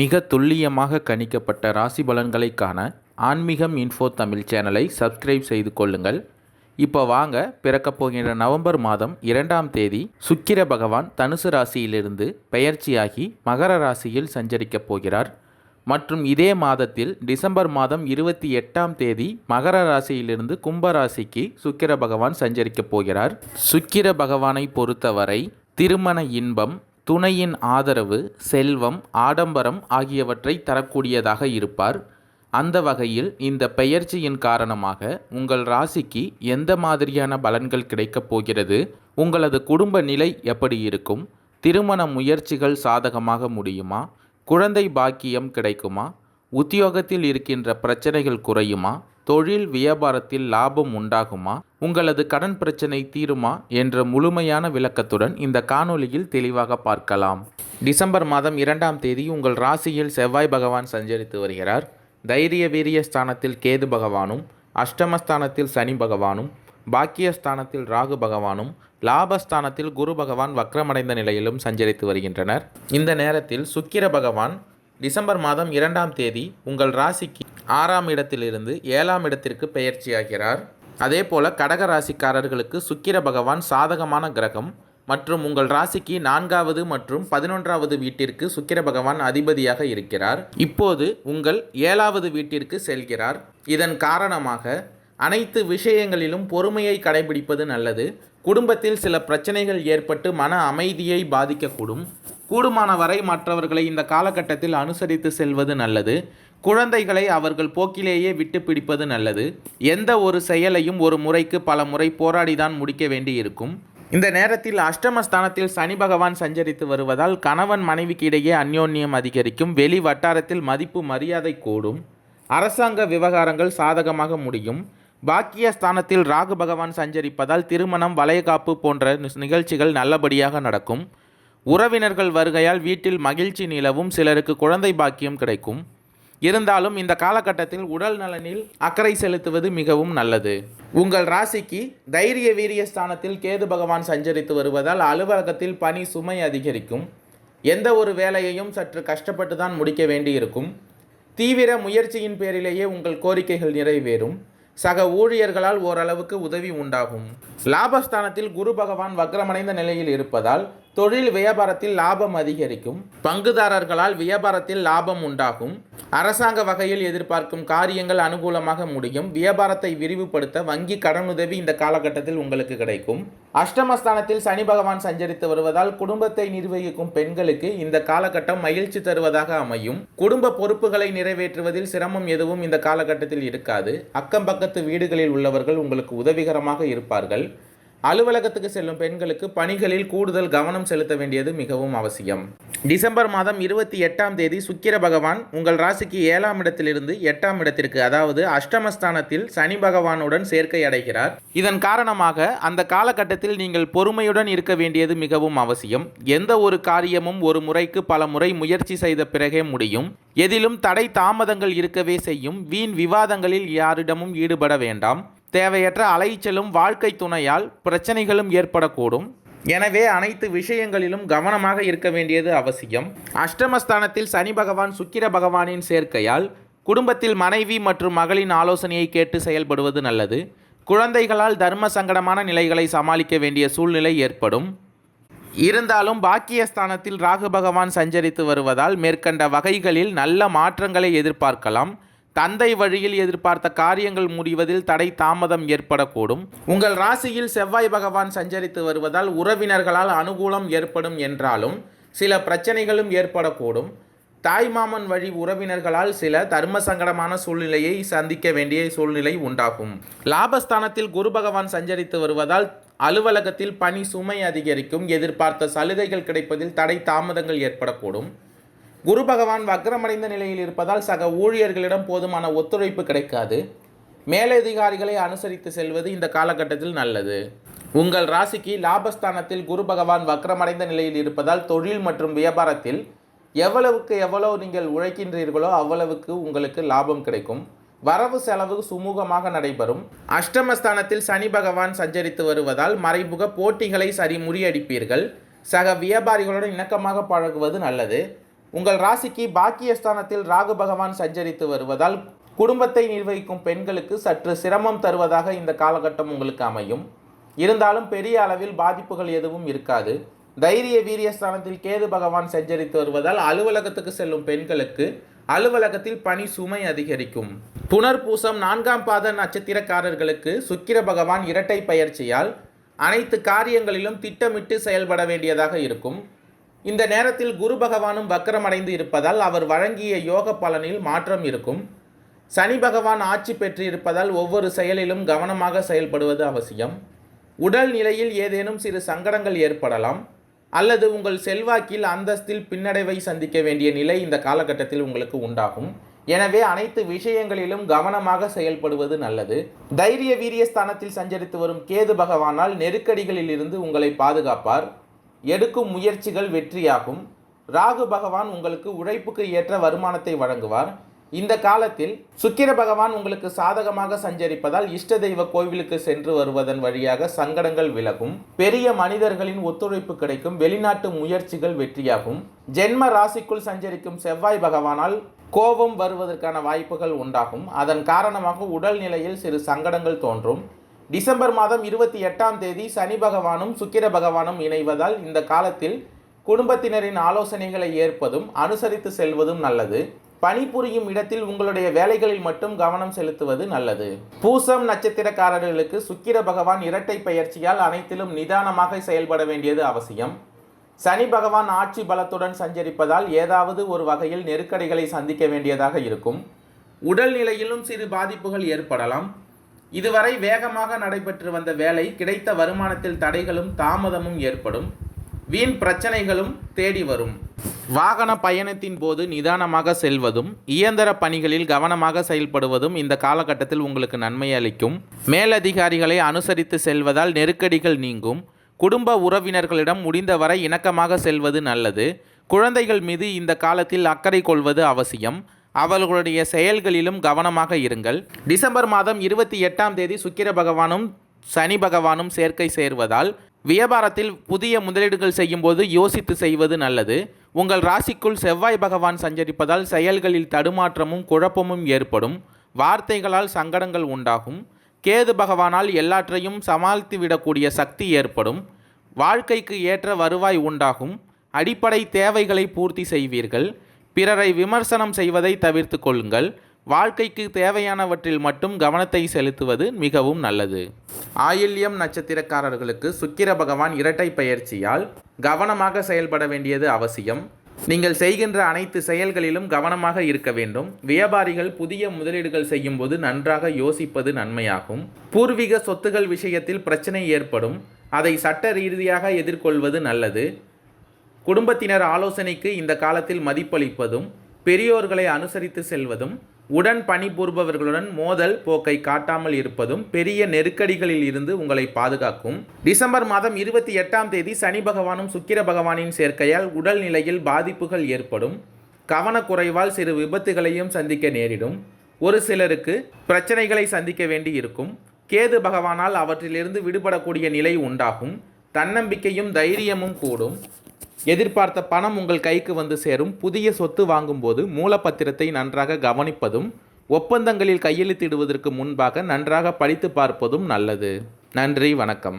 மிக துல்லியமாக கணிக்கப்பட்ட ராசி பலன்களை காண ஆன்மீகம் இன்ஃபோ தமிழ் சேனலை சப்ஸ்கிரைப் செய்து கொள்ளுங்கள். இப்போ வாங்க பிறக்கப் போகின்ற நவம்பர் மாதம் இரண்டாம் தேதி சுக்கிர பகவான் தனுசு ராசியிலிருந்து பெயர்ச்சியாகி மகர ராசியில் சஞ்சரிக்கப் போகிறார். மற்றும் இதே மாதத்தில் டிசம்பர் மாதம் இருபத்தி எட்டாம் தேதி மகர ராசியிலிருந்து கும்ப ராசிக்கு சுக்கிர பகவான் சஞ்சரிக்கப் போகிறார். சுக்கிர பகவானை பொறுத்தவரை திருமண இன்பம் துணையின் ஆதரவு செல்வம் ஆடம்பரம் ஆகியவற்றை தரக்கூடியதாக இருப்பார். அந்த வகையில் இந்த பெயர்ச்சியின் காரணமாக உங்கள் ராசிக்கு எந்த மாதிரியான பலன்கள் கிடைக்கப் போகிறது உங்களது குடும்ப நிலை எப்படி இருக்கும் திருமண முயற்சிகள் சாதகமாக முடியுமா குழந்தை பாக்கியம் கிடைக்குமா உத்தியோகத்தில் இருக்கின்ற பிரச்சனைகள் குறையுமா தொழில் வியாபாரத்தில் லாபம் உண்டாகுமா உங்களது கடன் பிரச்சனை தீருமா என்ற முழுமையான விளக்கத்துடன் இந்த காணொளியில் தெளிவாக பார்க்கலாம். டிசம்பர் மாதம் இரண்டாம் தேதி உங்கள் ராசியில் செவ்வாய் பகவான் சஞ்சரித்து வருகிறார். தைரிய வீரிய ஸ்தானத்தில் கேது பகவானும் அஷ்டமஸ்தானத்தில் சனி பகவானும் பாக்கியஸ்தானத்தில் ராகு பகவானும் லாபஸ்தானத்தில் குரு பகவான் வக்ரமடைந்த நிலையிலும் சஞ்சரித்து வருகின்றனர். இந்த நேரத்தில் சுக்கிர பகவான் டிசம்பர் மாதம் இரண்டாம் தேதி உங்கள் ராசிக்கு ஆறாம் இடத்திலிருந்து ஏழாம் இடத்திற்கு பெயர்ச்சியாகிறார். அதே போல் கடக ராசிக்காரர்களுக்கு சுக்கிர பகவான் சாதகமான கிரகம் மற்றும் உங்கள் ராசிக்கு நான்காவது மற்றும் பதினொன்றாவது வீட்டிற்கு சுக்கிர பகவான் அதிபதியாக இருக்கிறார். இப்போது உங்கள் ஏழாவது வீட்டிற்கு செல்கிறார். இதன் காரணமாக அனைத்து விஷயங்களிலும் பொறுமையை கடைபிடிப்பது நல்லது. குடும்பத்தில் சில பிரச்சனைகள் ஏற்பட்டு மன அமைதியை பாதிக்கக்கூடும். கூடுமான வரை மற்றவர்களை இந்த காலகட்டத்தில் அனுசரித்து செல்வது நல்லது. குழந்தைகளை அவர்கள் போக்கிலேயே விட்டு பிடிப்பது நல்லது. எந்த ஒரு செயலையும் ஒரு முறைக்கு பல முறை போராடிதான் முடிக்க வேண்டியிருக்கும். இந்த நேரத்தில் அஷ்டமஸ்தானத்தில் சனி பகவான் சஞ்சரித்து வருவதால் கணவன் மனைவிக்கு இடையே அந்யோன்யம் அதிகரிக்கும். வெளி வட்டாரத்தில் மதிப்பு மரியாதை கூடும். அரசாங்க விவகாரங்கள் சாதகமாக முடியும். பாக்கிய ஸ்தானத்தில் ராகு பகவான் சஞ்சரிப்பதால் திருமணம் வளையகாப்பு போன்ற நிகழ்ச்சிகள் நல்லபடியாக நடக்கும். உறவினர்கள் வருகையால் வீட்டில் மகிழ்ச்சி நிலவும் சிலருக்கு குழந்தை பாக்கியம் கிடைக்கும். இருந்தாலும் இந்த காலகட்டத்தில் உடல் நலனில் அக்கறை செலுத்துவது மிகவும் நல்லது. உங்கள் ராசிக்கு தைரிய வீரிய ஸ்தானத்தில் கேது பகவான் சஞ்சரித்து வருவதால் அலுவலகத்தில் பணி சுமை அதிகரிக்கும். எந்த ஒரு வேலையையும் சற்று கஷ்டப்பட்டு தான் முடிக்க வேண்டியிருக்கும். தீவிர முயற்சியின் பேரிலேயே உங்கள் கோரிக்கைகள் நிறைவேறும். சக ஊழியர்களால் ஓரளவுக்கு உதவி உண்டாகும். லாபஸ்தானத்தில் குரு பகவான் வக்ரமடைந்த நிலையில் இருப்பதால் தொழில் வியாபாரத்தில் லாபம் அதிகரிக்கும். பங்குதாரர்களால் வியாபாரத்தில் லாபம் உண்டாகும். அரசாங்க வகையில் எதிர்பார்க்கும் காரியங்கள் அனுகூலமாக முடியும். வியாபாரத்தை விரிவுபடுத்த வங்கி கடனுதவி இந்த காலகட்டத்தில் உங்களுக்கு கிடைக்கும். அஷ்டமஸ்தானத்தில் சனி பகவான் சஞ்சரித்து வருவதால் குடும்பத்தை நிர்வகிக்கும் பெண்களுக்கு இந்த காலகட்டம் மகிழ்ச்சி தருவதாக அமையும். குடும்ப பொறுப்புகளை நிறைவேற்றுவதில் சிரமம் எதுவும் இந்த காலகட்டத்தில் இருக்காது. அக்கம் பக்கத்து வீடுகளில் உள்ளவர்கள் உங்களுக்கு உதவிகரமாக இருப்பார்கள். அலுவலகத்துக்கு செல்லும் பெண்களுக்கு பணிகளில் கூடுதல் கவனம் செலுத்த வேண்டியது மிகவும் அவசியம். டிசம்பர் மாதம் இருபத்தி எட்டாம் தேதி சுக்கிர பகவான் உங்கள் ராசிக்கு ஏழாம் இடத்திலிருந்து எட்டாம் இடத்திற்கு அதாவது அஷ்டமஸ்தானத்தில் சனி பகவானுடன் சேர்க்கை அடைகிறார். இதன் காரணமாக அந்த காலகட்டத்தில் நீங்கள் பொறுமையுடன் இருக்க வேண்டியது மிகவும் அவசியம். எந்த ஒரு காரியமும் ஒரு முறைக்கு பல முறை முயற்சி செய்த பிறகே முடியும். எதிலும் தடை தாமதங்கள் இருக்கவே செய்யும். வீண் விவாதங்களில் யாரிடமும் ஈடுபட வேண்டாம். தேவையற்ற அலைச்சலும் வாழ்க்கை துணையால் பிரச்சனைகளும் ஏற்படக்கூடும். எனவே அனைத்து விஷயங்களிலும் கவனமாக இருக்க வேண்டியது அவசியம். அஷ்டமஸ்தானத்தில் சனி பகவான் சுக்கிர பகவானின் சேர்க்கையால் குடும்பத்தில் மனைவி மற்றும் மகளின் ஆலோசனையை கேட்டு செயல்படுவது நல்லது. குழந்தைகளால் தர்ம சங்கடமான நிலைகளை சமாளிக்க வேண்டிய சூழ்நிலை ஏற்படும். இருந்தாலும் பாக்கியஸ்தானத்தில் ராகு பகவான் சஞ்சரித்து வருவதால் மேற்கண்ட வகைகளில் நல்ல மாற்றங்களை எதிர்பார்க்கலாம். தந்தை வழியில் எதிர்பார்த்த காரியங்கள் முடிவதில் தடை தாமதம் ஏற்படக்கூடும். உங்கள் ராசியில் செவ்வாய் பகவான் சஞ்சரித்து வருவதால் உறவினர்களால் அனுகூலம் ஏற்படும் என்றாலும் சில பிரச்சனைகளும் ஏற்படக்கூடும். தாய்மாமன் வழி உறவினர்களால் சில தர்ம சங்கடமான சூழ்நிலையை சந்திக்க வேண்டிய சூழ்நிலை உண்டாகும். லாபஸ்தானத்தில் குரு பகவான் சஞ்சரித்து வருவதால் அலுவலகத்தில் பணி சுமை அதிகரிக்கும். எதிர்பார்த்த சலுகைகள் கிடைப்பதில் தடை தாமதங்கள் ஏற்படக்கூடும். குரு பகவான் வக்ரமடைந்த நிலையில் இருப்பதால் சக ஊழியர்களிடம் போதுமான ஒத்துழைப்பு கிடைக்காது. மேலதிகாரிகளை அனுசரித்து செல்வது இந்த காலகட்டத்தில் நல்லது. உங்கள் ராசிக்கு லாபஸ்தானத்தில் குரு பகவான் வக்ரமடைந்த நிலையில் இருப்பதால் தொழில் மற்றும் வியாபாரத்தில் எவ்வளவுக்கு எவ்வளவு நீங்கள் உழைக்கின்றீர்களோ அவ்வளவுக்கு உங்களுக்கு லாபம் கிடைக்கும். வரவு செலவு சுமூகமாக நடைபெறும். அஷ்டமஸ்தானத்தில் சனி பகவான் சஞ்சரித்து வருவதால் மறைமுக போட்டிகளை சரி முறியடிப்பீர்கள். சக வியாபாரிகளுடன் இணக்கமாக பழகுவது நல்லது. உங்கள் ராசிக்கு பாக்கியஸ்தானத்தில் ராகு பகவான் சஞ்சரித்து வருவதால் குடும்பத்தை நிர்வகிக்கும் பெண்களுக்கு சற்று சிரமம் தருவதாக இந்த காலகட்டம் உங்களுக்கு அமையும். இருந்தாலும் பெரிய அளவில் பாதிப்புகள் எதுவும் இருக்காது. தைரிய வீரியஸ்தானத்தில் கேது பகவான் சஞ்சரித்து வருவதால் அலுவலகத்துக்கு செல்லும் பெண்களுக்கு அலுவலகத்தில் பணி சுமை அதிகரிக்கும். புனர்பூசம் நான்காம் பாத நட்சத்திரக்காரர்களுக்கு சுக்கிர பகவான் இரட்டை பயிற்சியால் அனைத்து காரியங்களிலும் திட்டமிட்டு செயல்பட வேண்டியதாக இருக்கும். இந்த நேரத்தில் குரு பகவானும் வக்கரமடைந்து இருப்பதால் அவர் வழங்கிய யோக பலனில் மாற்றம் இருக்கும். சனி பகவான் ஆட்சி பெற்றிருப்பதால் ஒவ்வொரு செயலிலும் கவனமாக செயல்படுவது அவசியம். உடல் நிலையில் ஏதேனும் சிறு சங்கடங்கள் ஏற்படலாம். அல்லது உங்கள் செல்வாக்கில் அந்தஸ்தில் பின்னடைவை சந்திக்க வேண்டிய நிலை இந்த காலகட்டத்தில் உங்களுக்கு உண்டாகும். எனவே அனைத்து விஷயங்களிலும் கவனமாக செயல்படுவது நல்லது. தைரிய வீரியஸ்தானத்தில் சஞ்சரித்து வரும் கேது பகவானால் நெருக்கடிகளில் இருந்து உங்களை பாதுகாப்பார். எடுக்கும் முயற்சிகள் வெற்றியாகும். ராகு பகவான் உங்களுக்கு உழைப்புக்கு ஏற்ற வருமானத்தை வழங்குவார். இந்த காலத்தில் சுக்கிர பகவான் உங்களுக்கு சாதகமாக சஞ்சரிப்பதால் இஷ்ட தெய்வ கோவிலுக்கு சென்று வருவதன் வழியாக சங்கடங்கள் விலகும். பெரிய மனிதர்களின் ஒத்துழைப்பு கிடைக்கும். வெளிநாட்டு முயற்சிகள் வெற்றியாகும். ஜென்ம ராசிக்குள் சஞ்சரிக்கும் செவ்வாய் பகவானால் கோபம் வருவதற்கான வாய்ப்புகள் உண்டாகும். அதன் காரணமாக உடல் நிலையில் சிறு சங்கடங்கள் தோன்றும். டிசம்பர் மாதம் இருபத்தி எட்டாம் தேதி சனி பகவானும் சுக்கிர பகவானும் இணைவதால் இந்த காலத்தில் குடும்பத்தினரின் ஆலோசனைகளை ஏற்பதும் அனுசரித்து செல்வதும் நல்லது. பணிபுரியும் இடத்தில் உங்களுடைய வேலைகளில் மட்டும் கவனம் செலுத்துவது நல்லது. பூசம் நட்சத்திரக்காரர்களுக்கு சுக்கிர பகவான் இரட்டை பயிற்சியால் அனைத்திலும் நிதானமாக செயல்பட வேண்டியது அவசியம். சனி பகவான் ஆட்சி பலத்துடன் சஞ்சரிப்பதால் ஏதாவது ஒரு வகையில் நெருக்கடிகளை சந்திக்க வேண்டியதாக இருக்கும். உடல் நிலையிலும் சிறு பாதிப்புகள் ஏற்படலாம். இதுவரை வேகமாக நடைபெற்று வந்த வேலை கிடைத்த வருமானத்தில் தடைகளும் தாமதமும் ஏற்படும். வீண் பிரச்சனைகளும் தேடி வரும். வாகன பயணத்தின் போது நிதானமாக செல்வதும் இயந்திர பணிகளில் கவனமாக செயல்படுவதும் இந்த காலகட்டத்தில் உங்களுக்கு நன்மை அளிக்கும். மேலதிகாரிகளை அனுசரித்து செல்வதால் நெருக்கடிகள் நீங்கும். குடும்ப உறவினர்களிடம் முடிந்தவரை இணக்கமாக செல்வது நல்லது. குழந்தைகள் மீது இந்த காலத்தில் அக்கறை கொள்வது அவசியம். அவர்களுடைய செயல்களிலும் கவனமாக இருங்கள். டிசம்பர் மாதம் இருபத்தி எட்டாம் தேதி சுக்கிர பகவானும் சனி பகவானும் சேர்க்கை சேர்வதால் வியாபாரத்தில் புதிய முதலீடுகள் செய்யும்போது யோசித்து செய்வது நல்லது. உங்கள் ராசிக்குள் செவ்வாய் பகவான் சஞ்சரிப்பதால் செயல்களில் தடுமாற்றமும் குழப்பமும் ஏற்படும். வார்த்தைகளால் சங்கடங்கள் உண்டாகும். கேது பகவானால் எல்லாற்றையும் சமாளித்து விடக்கூடிய சக்தி ஏற்படும். வாழ்க்கைக்கு ஏற்ற வருவாய் உண்டாகும். அடிப்படை தேவைகளை பூர்த்தி செய்வீர்கள். பிறரை விமர்சனம் செய்வதை தவிர்த்து கொள்ளுங்கள். வாழ்க்கைக்கு தேவையானவற்றில் மட்டும் கவனத்தை செலுத்துவது மிகவும் நல்லது. ஆயில்யம் நட்சத்திரக்காரர்களுக்கு சுக்கிர பகவான் இரட்டை பயிற்சியால் கவனமாக செயல்பட வேண்டியது அவசியம். நீங்கள் செய்கின்ற அனைத்து செயல்களிலும் கவனமாக இருக்க வேண்டும். வியாபாரிகள் புதிய முதலீடுகள் செய்யும்போது நன்றாக யோசிப்பது நன்மையாகும். பூர்வீக சொத்துகள் விஷயத்தில் பிரச்சனை ஏற்படும். அதை சட்ட ரீதியாக எதிர்கொள்வது நல்லது. குடும்பத்தினர் ஆலோசனைக்கு இந்த காலத்தில் மதிப்பளிப்பதும் பெரியோர்களை அனுசரித்து செல்வதும் உடன் பணிபுரிபவர்களுடன் மோதல் போக்கை காட்டாமல் இருப்பதும் பெரிய நெருக்கடிகளில் இருந்து உங்களை பாதுகாக்கும். டிசம்பர் மாதம் இருபத்தி எட்டாம் தேதி சனி பகவானும் சுக்கிர பகவானின் சேர்க்கையால் உடல் நிலையில் பாதிப்புகள் ஏற்படும். கவனக்குறைவால் சிறு விபத்துகளையும் சந்திக்க நேரிடும். ஒரு சிலருக்கு பிரச்சனைகளை சந்திக்க வேண்டி இருக்கும். கேது பகவானால் அவற்றிலிருந்து விடுபடக்கூடிய நிலை உண்டாகும். தன்னம்பிக்கையும் தைரியமும் கூடும். எதிர்பார்த்த பணம் உங்கள் கைக்கு வந்து சேரும். புதிய சொத்து வாங்கும்போது மூலப்பத்திரத்தை நன்றாக கவனிப்பதும் ஒப்பந்தங்களில் கையெழுத்திடுவதற்கு முன்பாக நன்றாக படித்து பார்ப்பதும் நல்லது. நன்றி வணக்கம்.